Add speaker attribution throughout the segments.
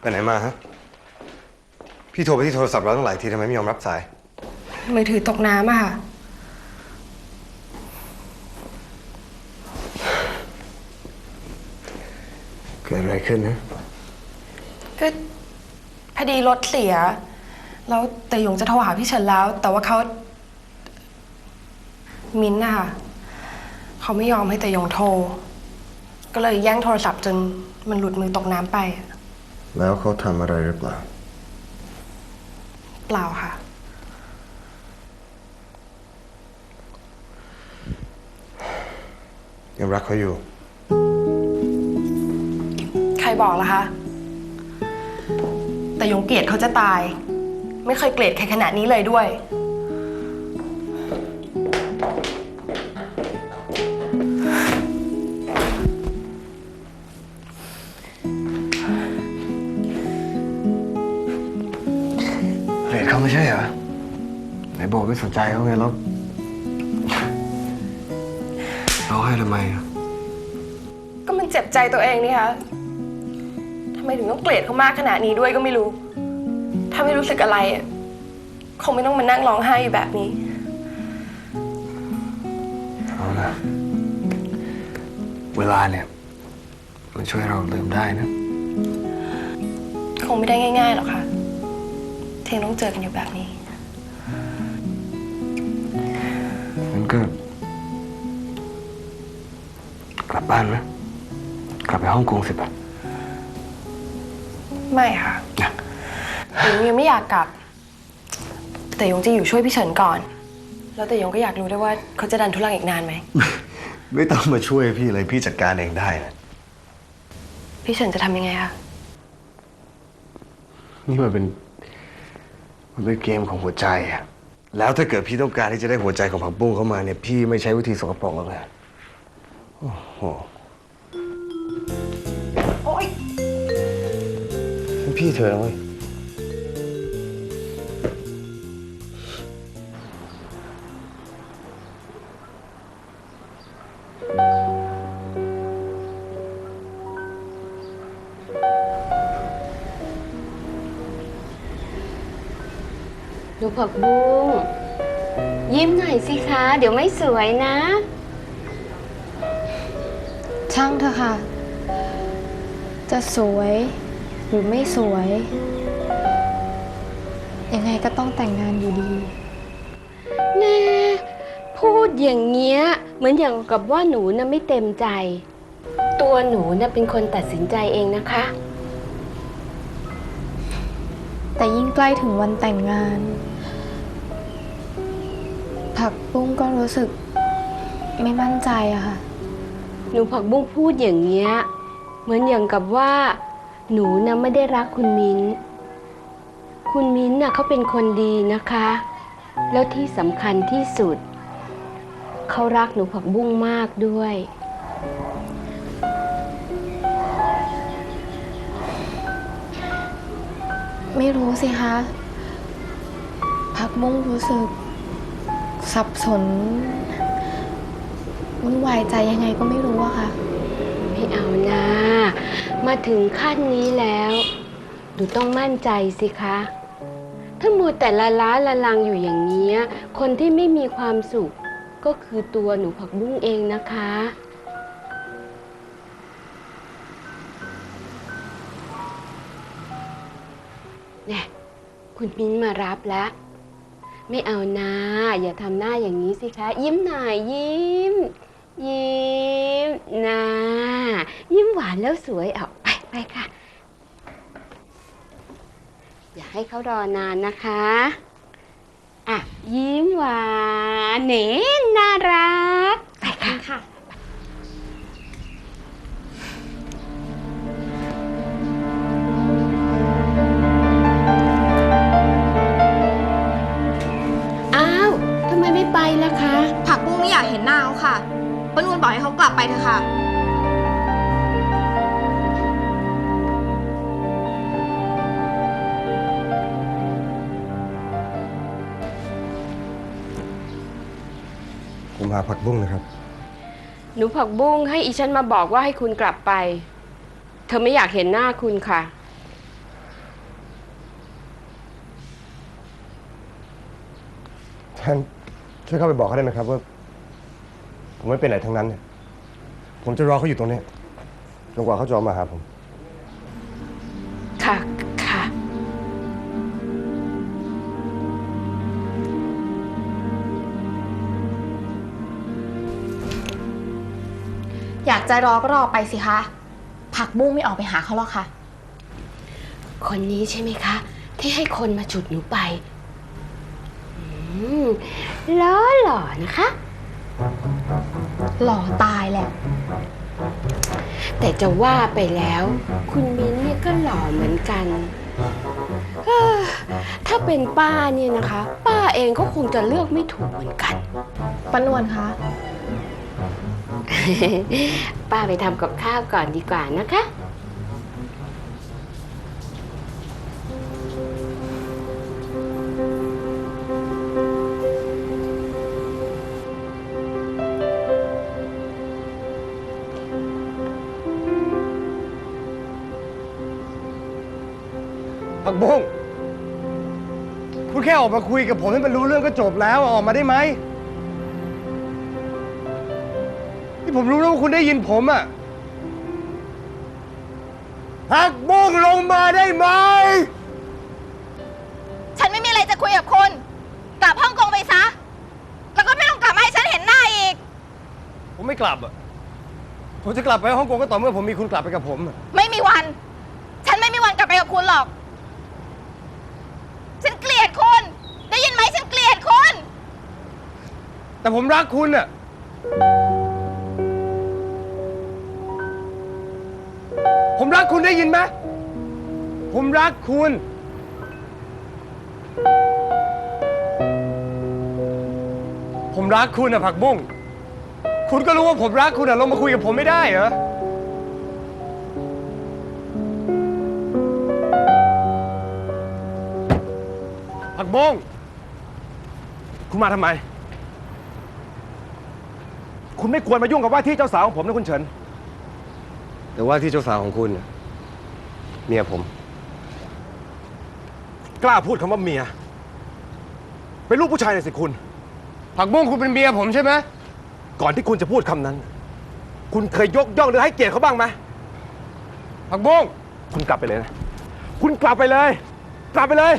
Speaker 1: ไปไหนมาฮะ พี่โทรไปที่โทรศัพท์เราตั้งหลายทีทำไมไม่ยอมรับสาย
Speaker 2: มือถือตกน้ำอะค่ะ
Speaker 1: เกิดอะไรขึ้นนะ
Speaker 2: ก็พอดีรถเสีย แล้วแต่หยงจะโทรหาพี่เฉินแล้ว แต่ว่าเขามิ้นท์นะคะเขาไม่ยอมให้แต่หยงโทร ก็เลยแย่งโทรศัพท์จนมันหลุดมือตกน้ำไปอะ
Speaker 1: แล้วเขาทำอะไรหรือเปล่า
Speaker 2: เปล่าค่ะ
Speaker 1: ยังรักเขาอยู่
Speaker 2: ใครบอกล่ะคะ แต่หยงเกลียดเขาจะตาย ไม่เคยเกลียดใครขนาดนี้เลยด้วย
Speaker 1: เกลียดเขาไม่ใช่เหรอไหนบอกไม่สนใจเขาไงแล้วร้องไห้ทำไมอะ
Speaker 2: ก็มันเจ็บใจตัวเองนี่คะทำไมถึงต้องเกลียดเขามากขนาดนี้ด้วยก็ไม่รู้ ถ้าไม่รู้สึกอะไรอะคงไม่ต้องมานั่งร้องไห้อยู่แบบนี้
Speaker 1: เอาละเวลาเนี่ย มันช่วยเราลืมได้นะ
Speaker 2: คงไม่ได้ง่ายๆหรอกค่ะ ที่ยังต้องเจอกันอยู่แบบนี้
Speaker 1: งั้นก็ กลับบ้านไหมกลับไปฮ่องกงสิปะ
Speaker 2: ไม่ค่ะ
Speaker 1: นะ
Speaker 2: หยงยังไม่อยากกลับ แต่หยงจะอยู่ช่วยพี่เฉินก่อน แล้วแต่หยงก็อยากรู้ด้วยว่าเขาจะดันทุลังอีกนานไหม
Speaker 1: ไม่ต้องมาช่วยพี่เลยพี่จัดการเองได้นะ
Speaker 2: พี่เฉินจะทำยังไงคะ
Speaker 1: นี่มันเป็น มันเป็นเกมของหัวใจอะแล้วถ้าเกิดพี่ต้องการที่จะได้หัวใจของผักบุ้งเข้ามาเนี่ยพี่ไม่ใช้วิธีสกปรกแล้วไงโอ้โห
Speaker 2: โอ๊ย
Speaker 1: เป็นพี่เธอนะเว้ย
Speaker 3: หนูผักบุ้งยิ้มหน่อยสิคะ เดี๋ยวไม่สวยนะ
Speaker 4: ช่างเถอะค่ะ จะสวยหรือไม่สวย ยังไงก็ต้องแต่งงานอยู่ดี
Speaker 3: แน่พูดอย่างเงี้ย เหมือนอย่างกับว่าหนูน่ะไม่เต็มใจ ตัวหนูน่ะเป็นคนตัดสินใจเองนะคะ
Speaker 4: แต่ยิ่งใกล้ถึงวันแต่งงาน ผักปุ้งก็รู้สึกไม่มั่นใจอะค่ะ
Speaker 3: หนูผักบุ้งพูดอย่างเงี้ย เหมือนอย่างกับว่า หนูน่ะไม่ได้รักคุณมิ้น คุณมิ้นน่ะเขาเป็นคนดีนะคะ แล้วที่สำคัญที่สุด เขารักหนูผักบุ้งมากด้วย
Speaker 4: ไม่รู้สิคะผักบุ้งรู้สึก สับสนวุ่นวายใจยังไงก็ไม่รู้อะค่ะ
Speaker 3: ไม่เอานะ มาถึงขั้นนี้แล้วหนูต้องมั่นใจสิคะ ถ้ามัวแต่ละล้าละลังอยู่อย่างเนี้ย คนที่ไม่มีความสุข ก็คือตัวหนูผักบุ้งเองนะคะ เนี่ย คุณมิ้นมารับแล้ว ไม่เอานะอย่าทำหน้าอย่างนี้สิคะ ยิ้มหน่อยยิ้ม ยิ้มนะยิ้มหวานแล้วสวยเอาไปไปค่ะ อย่าให้เขารอนานนะคะอะยิ้มหวานเน่น่ารัก ไปค่ะ มา
Speaker 1: ผักบุ้งนะครับ
Speaker 3: หนูผักบุ้งให้อีฉันมาบอกว่าให้คุณกลับไป เธอไม่อยากเห็นหน้าคุณค่ะฉั
Speaker 1: นช่วยเข้าไปบอกเขาได้ไหมครับว่าผมไม่เป็นไหนทั้งนั้นเนี่ยผมจะรอเขาอยู่ตรงนี้จนกว่าเขาจะมาหาผม
Speaker 5: อยากจะรอก็รอไปสิคะ ผักบุ้งไม่ออกไปหาเขาหรอกค่ะ
Speaker 3: คนนี้ใช่ไหมคะ ที่ให้คนมาฉุดหนูไปอืมล้อหล่อนะคะ
Speaker 5: หล่อตายแหละ
Speaker 3: แต่จะว่าไปแล้ว คุณมิ้นท์เนี่ยก็หล่อเหมือนกันเอ้อถ้าเป็นป้าเนี่ยนะคะ ป้าเองก็คงจะเลือกไม่ถูกเหมือนกัน
Speaker 5: ปานวลคะ
Speaker 3: ป้าไปทำกับข้าวก่อนดีกว่านะคะ
Speaker 1: ผักบุ้งคุณแค่ออกมาคุยกับผมให้มันรู้เรื่องก็จบแล้วออกมาได้ไหม ที่ผมรู้แล้วว่าคุณได้ยินผมอะผักบุ้งลงมาได้ไหม
Speaker 5: ฉันไม่มีอะไรจะคุยกับคุณ กลับฮ่องกงไปซะ แล้วก็ไม่ต้องกลับมาให้ฉันเห็นหน้าอีก
Speaker 1: ผมไม่กลับอะผมจะกลับไปฮ่องกงก็ต่อเมื่อผมมีคุณกลับไปกับผมอะ
Speaker 5: ไม่มีวัน ฉันไม่มีวันกลับไปกับคุณหรอก ฉันเกลียดคุณ ได้ยินไหมฉันเกลียดคุณ
Speaker 1: แต่ผมรักคุณอะ รักคุณได้ยินไหมผมรักคุณ ผมรักคุณอะผักบุ้ง คุณก็รู้ว่าผมรักคุณอะลงมาคุยกับผมไม่ได้เหรอ ผักบุ้ง คุณมาทำไม
Speaker 6: คุณไม่ควรมายุ่งกับว่าที่เจ้าสาวของผมนะคุณเฉิน
Speaker 1: แต่ว่าที่เจ้าสาวของคุณน่ะเมียผม
Speaker 6: กล้าพูดคำว่าเมีย เป็นลูกผู้ชายเลยสิคุณ
Speaker 1: ผักบุ้งคุณเป็นเมียผมใช่ไหม
Speaker 6: ก่อนที่คุณจะพูดคำนั้น คุณเคยยกย่องหรือให้เกียรติเขาบ้างไหม
Speaker 1: ผักบุ้ง
Speaker 6: คุณกลับไปเลยนะ คุณกลับไปเลย กลับไปเลย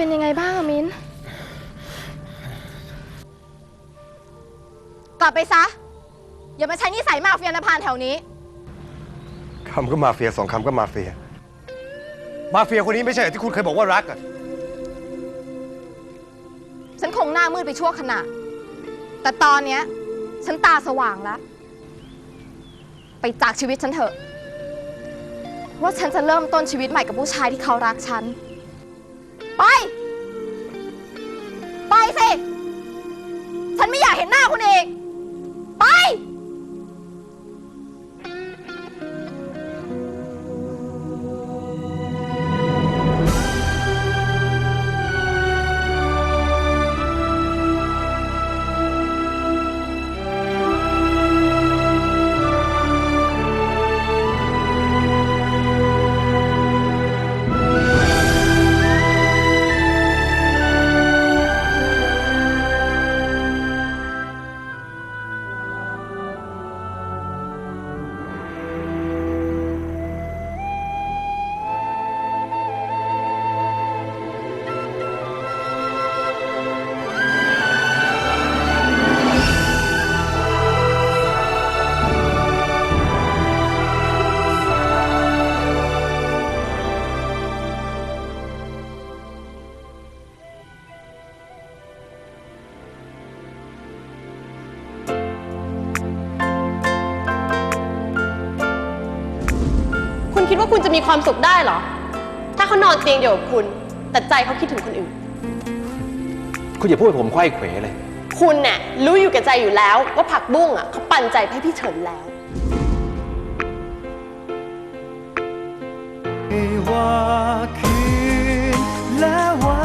Speaker 5: เป็นยังไงบ้างอะมิ้น กลับไปซะ อย่ามาใช้นิสัยมาเฟียนพานแถวนี้
Speaker 1: คำก็มาเฟียสองคำก็มาเฟีย มาเฟียคนนี้ไม่ใช่เหรอที่คุณเคยบอกว่ารักอะ
Speaker 5: ฉันคงหน้ามืดไปชั่วขณะ แต่ตอนเนี้ย ฉันตาสว่างแล้ว ไปจากชีวิตฉันเถอะ ว่าฉันจะเริ่มต้นชีวิตใหม่กับผู้ชายที่เขารักฉัน ไป ไปสิ ฉันไม่อยากเห็นหน้าคุณอีก
Speaker 2: จะมีความสุขได้เหรอ ถ้าเขานอนเตียงเดียวกับคุณ แต่ใจเขาคิดถึงคนอื่น
Speaker 6: คุณอย่าพูดให้ผมไขว้เขวเลย
Speaker 2: คุณเนี่ยรู้อยู่แก่ใจอยู่แล้ว ว่าผักบุ้งอะเขาปันใจให้พี่เฉินแล้ว
Speaker 7: ว่าคืนและวัน